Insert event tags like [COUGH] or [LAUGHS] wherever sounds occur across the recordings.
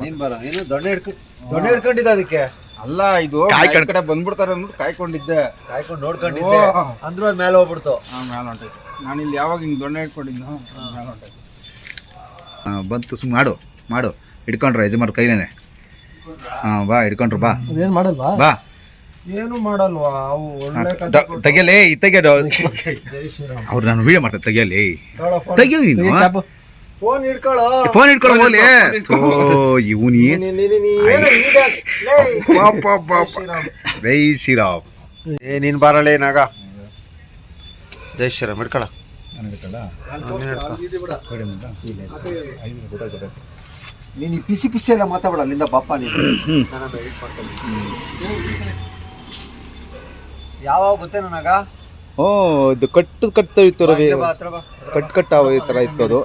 ನೀನ್ ಬರ. ಏನು ದೊಣ್ಣೆ ಹಿಡ್ಕೊಂಡು ದೊಣ್ಣೆ ಹಿಡ್ಕೊಂಡಿದ್ದ ಅದಕ್ಕೆ? ಅಲ್ಲ ಇದು ಈ ಕಡೆ ಬಂದ್ಬಿಡ್ತಾರೆ ಅಂದ್ಬಿಟ್ಟು ಕಾಯ್ಕೊಂಡಿದ್ದೆ. ಕಾಯ್ಕೊಂಡು ನೋಡ್ಕೊಂಡಿದ್ದೆ. ಅಂದ್ರೂ ಅದ್ ಮೇಲೆ ಹೋಗ್ಬಿಡ್ತು. ಆ ಮೇಲೆ ಹೊಂಟೈತೆ. ನಾನು ಇಲ್ಲಿ ಯಾವಾಗ ಹಿಂಗೆ ದೊಣ್ಣೆ ಇಟ್ಕೊಂಡಿದ್ನೋ ಮೇಲೆ ಹೊಂಟೈತೆ. ಆ, ಬಂತು ಸುಮ್ಮನೆ ಮಾಡು ಮಾಡು. ಹಿಡ್ಕೊಂಡ್ರ ಯಜಮಾನ್ ಕೈಲೇನೆ. ಹಾಂ ಬಾ ಹಿಡ್ಕೊಂಡ್ರು ಬಾ. ಏನು ಮಾಡಲ್ವಾ? ಬಾ. ಏನು ಮಾಡಲ್ವಾ? ಅವು ಒಳ್ಳೆ ತೆಗಿಯಲೇ ಈ ತೆಗಿಯೋದು [LAUGHS] ಅವ್ರು ನಾನು ವಿಡಿಯೋ ಮಾಡ್ತಾರೆ ತೆಗಿಯಲಿ. ತೆಗಿಯೋ ನೀನು? ಫೋನ್ ಹಿಡ್ಕೊಳ್ಳೋ ಫೋನ್ ಹಿಡ್ಕೊಂಡು ಹೋಗ್ಲಿ ಇವನಿ. ಈಗ? ಲೇ. ಜೈ ಶ್ರೀರಾಮ್. ಏ ನೀನ್ ಬಾರಳೆ ನಾಗ. ಜೈ ಶ್ರೀರಾಮ್ ಹಿಡ್ಕೊಳ. ನೀನು ಈ ಪಿಸಿ ಪಿಸಿ ಎಲ್ಲ ಮಾತಾಡ ಅಲ್ಲಿಂದ ಬಾಪ ನೀನು. ಯಾವಾಗ ಗೊತ್ತೇ ನನಗ? ಓ ಇದು ಕಟ್ಟು ಕಟ್ಟು ಇತ್ತು ರವಿ. ಬಾ, ಬಾ. ಕಟ್ ಕಟ್ ಈ ಥರ ಇತ್ತು ಅದು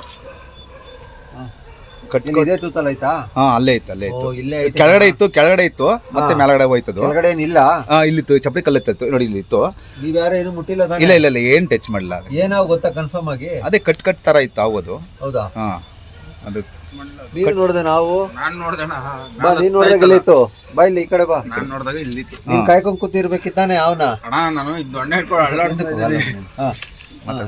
ಕಟ್ ಇಲ್ಲಿ ಇದೇ ಆಯ್ತಾ? ಹಾ ಅಲ್ಲೇ ಇತ್ತು ಅಲ್ಲೇ ಓ ಇತ್ತು ಇಲ್ಲೇ ಐತೆ ಕೆಳಗಡೆ ಇತ್ತು ಕೆಳಗಡೆ ಇತ್ತು ಮತ್ತೆ ಮೇಲಗಡೆ ಹೋಯ್ತದು. ಕೆಳಗಡೆ ಏನಿಲ್ಲ ಹಾ ಇಲ್ಲಿತ್ತು ಚಪ್ಪಲಿ ಕಲ್ಲಿತ್ತು ನೋಡಿ ಇಲ್ಲಿ ಇತ್ತು. ನೀವ್ ಯಾರು ಏನು ಮುಟ್ಟಿಲ್ಲ ತಾನೇ? ಇಲ್ಲ ಇಲ್ಲ ಇಲ್ಲ ಏನ್ ಟಚ್ ಮಾಡಲ್ಲ ಏನೋ ಏನಾವ್ ಗೊತ್ತಾ ಕನ್ಫರ್ಮ್ ಆಗಿ? ಅದೇ ಕಟ್ ಕಟ್ ತರ ಇತ್ತು ಆಗೋದು. ಹೌದಾ? ಹಾ ಅದು ನೀನ್ ನೋಡ್ದೆ ನಾವು? ನಾನು ನೋಡ್ದಣ ಬಾ ನೀನ್ ನೋಡ್ದಾಗ ಎಲ್ಲಿತ್ತು ಬಾ ಇಲ್ಲಿ ಈ ಕಡೆ ಬಾ. ನಾನು ನೋಡಿದಾಗ ಇಲ್ಲಿತ್ತು ನೀನ್ ಕಾಯ್ಕೊಂಡ್ ಕೂತಿರ್ಬೇಕಿತ್ತಾನೆ ಅವನ? ಅಣ್ಣ ನಾನು ಇದು ದೊಣ್ಣೆ ಹಿಡ್ಕೊಂಡು ಅಲ್ಲಾಡ್ತಿದ್ದೆ.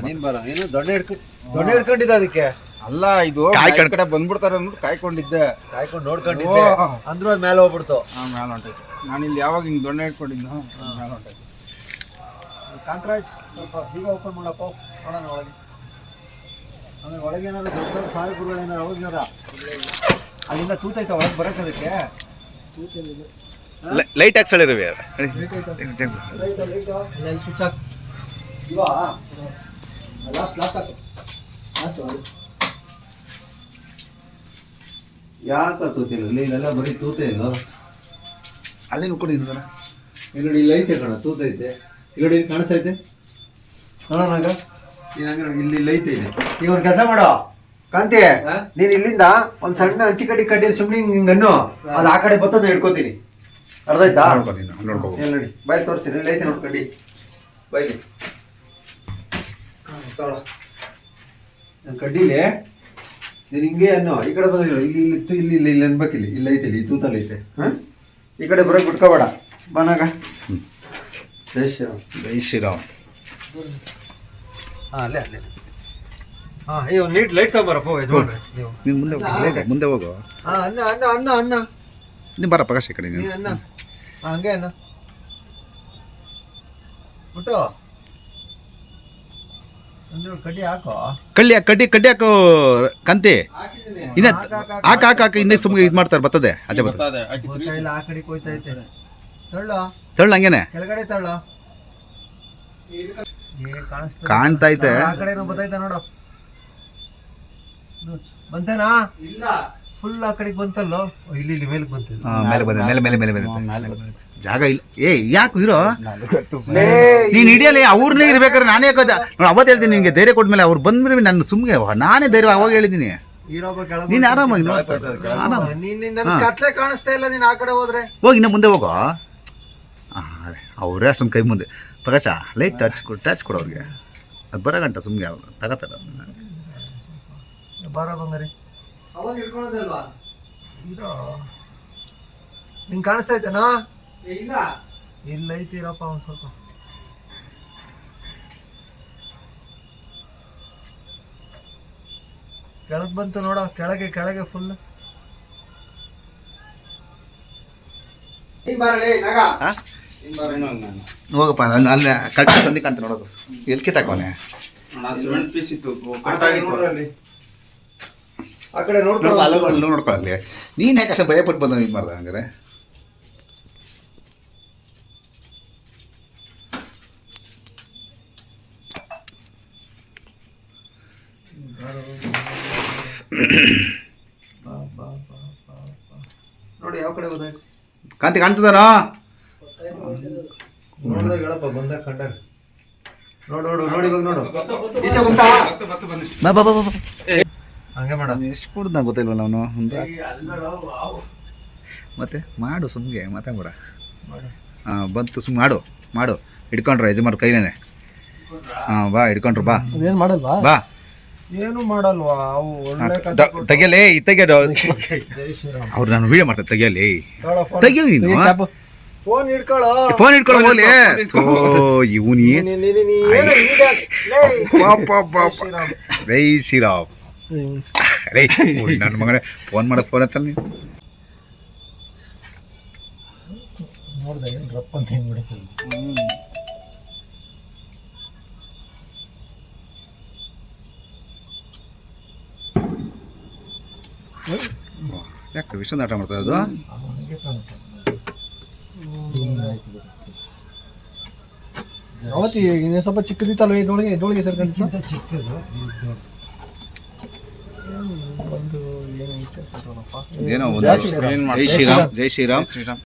ನೀನ್ ಬರ ಏನು ದೊಣ್ಣೆ ಹಿಡ್ಕೊಂಡು ದೊಣ್ಣೆ ಹಿಡ್ಕೊಂಡಿದ್ದ ಅದಕ್ಕೆ? ಅಲ್ಲ ಇದು ಕಾಯ್ಕೊಂಡ್- ಕಡೆ ಬಂದ್ಬಿಡ್ತಾರೆ ಅಂದ್ಬಿಟ್ಟು ಕಾಯ್ಕೊಂಡಿದ್ದೆ. ಕಾಯ್ಕೊಂಡು ನೋಡ್ಕೊಂಡಿದ್ದೆ. ಓ. ಅಂದ್ರೂ ಅದ್ ಮೇಲೆ ಹೋಗ್ಬಿಡ್ತು. ಆ ಮೇಲೆ ಹೊಂಟೈತೆ. ನಾನು ಇಲ್ಲಿ ಯಾವಾಗ ಹಿಂಗೆ ದೊಣ್ಣೆ ಇಟ್ಕೊಂಡಿದ್ನೋ ಮೇಲೆ ಹೊಂಟೈತೆ. ಕಾಂತರಾಜ್ ಸ್ವಲ್ಪ ಬೀಗ ಓಪನ್ ಮಾಡಪ್ಪ. ನೋಡೋಣ ಒಳಗೆ. ಆಮೇಲೆ ಒಳಗೆ ಏನಾದ್ರು ದೊಡ್ಡ ದೊಡ್ಡ ಸಾಹೇಬ್ರುಗಳು ಏನಾರು ಅಲ್ಲಿಂದ ತೂತೈತ ಒಳಗೆ ಬರಕ್ಕೆ ಅದಕ್ಕೆ. ಲೈಟ್ ಹಾಕ್ಸ್. ರವಿ ಸ್ವಿಚ್ ಹಾಕ್. ಇವಾ ಅಲ್ಲ ಪ್ಲಾಸ್ ಹಾಕು. ಯಾಕ ತೂತಿಲ್ಲ? ಇಲ್ಲಿ ಇಲ್ಲೆಲ್ಲ ಬರೀ ತೂತೆ ಇಲ್ಲ ಅಲ್ಲಿ ನೋಡ್ಕೊಂಡು ಇಲ್ಲಿ ನೋಡಿ ಇಲ್ಲಿ ಐತೆ ಕಣ ತೂತೈತೆ ಇಲ್ಲಿ ನೋಡಿ ಇಲ್ಲಿ ಕಾಣಿಸ್ತೈತೆ ನೋಡೋಣಾಗ ಇಲ್ಲಿ ಇಲ್ಲಿ ಐತೆ ಇದೆ. ಈಗ ಒಂದು ಕೆಲಸ ಮಾಡೋ. ಕಾಂತಿ ನೀನು ಇಲ್ಲಿಂದ ಒಂದು ಸಣ್ಣ ಅಂಚಿ ಕಡಿ ಕಡ್ಡಿ ಸುಮ್ಮನೆ ಹಿಂಗೆ ಅನ್ನು ಅದು ಆ ಕಡೆ ಬರ್ತದೆ ಹಿಡ್ಕೋತೀನಿ. ಅರ್ಧ ಆಯ್ತಾ ಇಲ್ಲಿ ನೋಡಿ ಬಾಯ್ ತೋರಿಸಿ ಇಲ್ಲಿ ಐತೆ ನೋಡಿ ಕಡ್ಡಿ. ಬಾಯ್ಲಿ ನನ್ನ ಕಡ್ಡಿಲಿ ನೀನು ಹಿಂಗೆ ಅನ್ನೋ ಈ ಕಡೆ ಬಂದ್ರೆ ಇಲ್ಲಿ ಇಲ್ಲಿ ಇತ್ತು ಇಲ್ಲಿ ಇಲ್ಲಿ ಇಲ್ಲಿ ಅನ್ಬೇಕಿಲ್ಲ ಇಲ್ಲ. ಐತೆ ಇಲ್ಲಿ ತೂತ ತೂತಲ್ಲಿ ಐತೆ. ಹಾಂ? ಈ ಕಡೆ ಬರೋಕೆ ಬಿಟ್ಕೋಬೇಡ. ಬನಾಗ ಜೈ ಶ್ರೀರಾಮ್. ಜೈ ಶ್ರೀರಾಮ್. ಹಾಂ ಅಲ್ಲೇ ಅಲ್ಲೇ. ಹಾಂ ಅಯ್ಯೋ ನೀಟ್ ಲೈಟ್ ತಗೊಂಬರಪ್ಪ ಯಜಮಾನ್ರೆ ನೀವು. ನೀನು ಮುಂದೆ ಹೋಗು ಮುಂದೆ ಹೋಗು. ಹಾಂ ಅನ್ನ ಅನ್ನ ಅನ್ನ ಅನ್ನ ನೀನು ಬರಪ್ಪ ಕಷ್ಟ ಕಡೆ ನೀನು ನೀನು. ಅನ್ನ ಹಾಂ ಹಂಗೆ ಅನ್ನ ಬಿಟ್ಟು ಕಡ್ಡಿ ಹಾಕೋ. ಕಳ್ಳಿ ಕಡ್ಡಿ ಕಡ್ಡಿ ಹಾಕೋ ಕಂತಿ. ಇನ್ನ ಹಾಕ ಹಾಕ ಹಾಕ ಇನ್ನೇ ಸುಮ್ಮನೆ ಇದು ಮಾಡ್ತಾರೆ ಬರ್ತದೆ ಆಚೆ ಬರ್ತದೆ. ಆ ಕಡೆ ಕೊಯ್ತಾ ಐತೆ ತಳ್ಳ. ತಳ್ಳ ಹಂಗೇನೆ. ಕೆಳಗಡೆ ತಳ್ಳ. ಕಾಣ್ತಾ ಐತೆ ಆ ಕಡೆ ಬತ್ತೈತೆ ನೋಡು. ನೋಡ್, ಬಂತೇನಾ? ಇಲ್ಲ. ಫುಲ್ ಆ ಕಡೆಗೆ ಬಂತಲ್ಲೋ? ಓ, ಇಲ್ಲಿ ಇಲ್ಲಿ ಮೇಲಕ್ಕೆ ಮೇಲೆ ಹಾ, ಮೇಲೆ ಬಂದೆ ಮೇಲೆ ಮೇಲೆ ಮೇಲೆ ಮೇಲೆ ಜಾಗ ಇಲ್ಲ. ಏ ಯಾಕೆ ಇರೋ? ನೀನು ಹಿಡಿಯಲ್ಲ ಅವ್ರನ್ನೇ ಇರ್ಬೇಕಾದ್ರೆ ನಾನೇ ಕದ ನೋಡಿ ಅವತ್ತು ಹೇಳ್ತೀನಿ ನಿಮಗೆ ಧೈರ್ಯ ಕೊಟ್ಮೇಲೆ ಅವ್ರು ಬಂದ್ಮೇಲೆ ನಾನು ಸುಮ್ಮನೆ ನಾನೇ ಧೈರ್ಯ ಅವಾಗ ಹೇಳಿದ್ದೀನಿ ನೀನು ಆರಾಮಾಗಿ ಕಾಣಿಸ್ತಾ ಇಲ್ಲ ನೀನ್ ಆ ಕಡೆ ಹೋದ್ರೆ. ಹೋಗಿ ಇನ್ನ ಮುಂದೆ ಹೋಗೋ. ಅವರೇ ಅಷ್ಟೊಂದು ಕೈ ಮುಂದೆ. ಪ್ರಕಾಶ ಲೈಟ್ ಟಚ್ ಕೊಡು ಟಚ್ ಕೊಡು ಅವ್ರಿಗೆ. ಅದು ಬರೋ ಗಂಟ ಸುಮ್ಮನೆ ಅವ್ರು ತಗೋತಾರ ಬಾರ ಬಂಗಾರಿ. ಅವಾಗ ನಿಂಗೆ ಕಾಣಿಸ್ತಾ ಐತೆನಾ ಇಲ್ಲ. ಇಲ್ಲ ಐತಿರಪ್ಪ ಒಂದು ಸ್ವಲ್ಪ. ಕೆಳಗೆ ಬಂತು ನೋಡ ಕೆಳಗೆ ಕೆಳಗೆ ಫುಲ್ ಹೋಗಪ್ಪ ನಾನು ಅಲ್ಲೇ ಕರೆಕ್ಟ್ ಸಂದಿ ಕಾಣ್ತ ನೋಡೋದು ಎಲ್ಲಿ ಕಿತ್ತಾಕೋನೆ ಕಟ್ ನೋಡ್ಕೊಳ್ಳೋ ನೀನು ಯಾಕೆ ಅಷ್ಟು ಭಯಪಟ್ಟು ಬಂದ ಇದು ಮಾಡ್ದೆ ಹಂಗಾರೆ? ನೋಡಿ ಯಾವ ಕಡೆ ಹೋದಾಯ್ತು ಕಾಂತಿ ಕಾಣ್ತದನೋ ನೋಡಿದಾಗ ಹೇಳಪ್ಪ ಬಂದಾಗ ಕಂಡಾಗ ನೋಡು ನೋಡು ನೋಡಿ ಇವಾಗ ನೋಡು. ಈಚೆ ಬಂತಾ ಬಾ ಬಾ ಬಾ ಬಾ ಹಂಗೆ ಮಾಡ. ಎಷ್ಟು ಕೊಡ್ದ ಗೊತ್ತಿಲ್ವಲ್ಲ ಅವನು? ಮತ್ತೆ ಮಾಡು ಸುಮ್ಗೆ ಮಾತಾಡ್ಬೇಡ. ಹಾಂ ಬಂತು ಸುಮ್ ಮಾಡು ಮಾಡು. ಹಿಡ್ಕೊಂಡ್ರು ಯಜಮಾನ್ ಕೈಲೇನೆ. ಹಾಂ ಬಾ ಹಿಡ್ಕೊಂಡ್ರು ಬಾ. ಏನು ಮಾಡಲ್ವಾ? ಬಾ. ಏನು ಮಾಡಲ್ವಾ? ಅವು ಒಳ್ಳೆ ಕಥೆ ಡ- ತೆಗಿಯಲೇ ಈ ತೆಗಿಯೋದು. [LAUGHS] ಜೈ ಶ್ರೀರಾಮ್ ಅವ್ರು ನಾನು ವಿಡಿಯೋ ಮಾಡ್ತಾರೆ ತೆಗಿಯಲಿ. ತೆಗಿಯೋ ನೀನು. ಫೋನ್ ಇಟ್ಕೊಳ್ಳೋ ಫೋನ್ ಇಟ್ಕೊಳ್ಳೋ ಹೋಗ್ಲಿ. ಥೋ ಇವನಿ ನೀ- ನೀ- ನೀ- ನೀ ಏನು ಈಗ? ಲೇ. ಶ್ರೀರಾಮ್. ರೈ ಶ್ರೀರಾಮ್ ರೈ ನನ್ನ ಮಗನೇ ಫೋನ್ ಮಾಡೋದು ಫೋನ್ ಅಂತ ನೀನು. ನೋಡ್ದೆ ಏನ್ ರಪ್ಪ ಅಂತ ಹೆಂಗ್ ಹೊಡಿತದೆ. ಯಾಕೆ ವಿಷ ಆಟ ಮಾಡ್ತಾ ಅದು. ಅವತ್ತಿ ಇನ್ನೂ ಸ್ವಲ್ಪ ಚಿಕ್ಕದಿತ್ತಲ್ಲ ಇದೊಳಗೆ ಇದೊಳಗೆ ಸರ್ ಇಂಥ ಚಿಕ್ಕದು. ಒಂದು ಏನೈತೆ ಏನ್ ಜೈ ಶ್ರೀರಾಮ್. ಜೈ ಶ್ರೀರಾಮ್. ಶ್ರೀರಾಮ್.